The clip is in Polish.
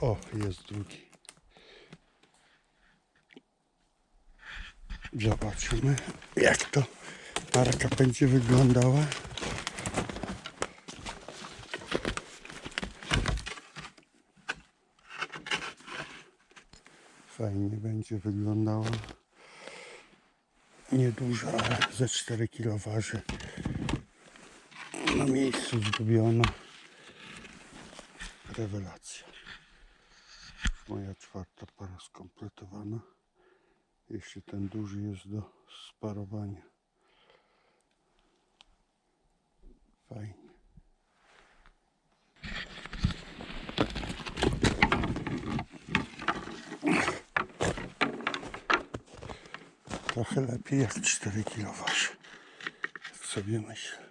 O, jest drugi. Zobaczymy, jak to marka będzie wyglądała. Fajnie będzie wyglądała. Niedużo, ale ze 4 kg waży. Na miejscu zgubiona. Rewelacja. Moja czwarta para skompletowana. Jeśli ten duży jest do sparowania. Fajnie. Trochę lepiej jak 4 kg waży. Tak sobie myślę.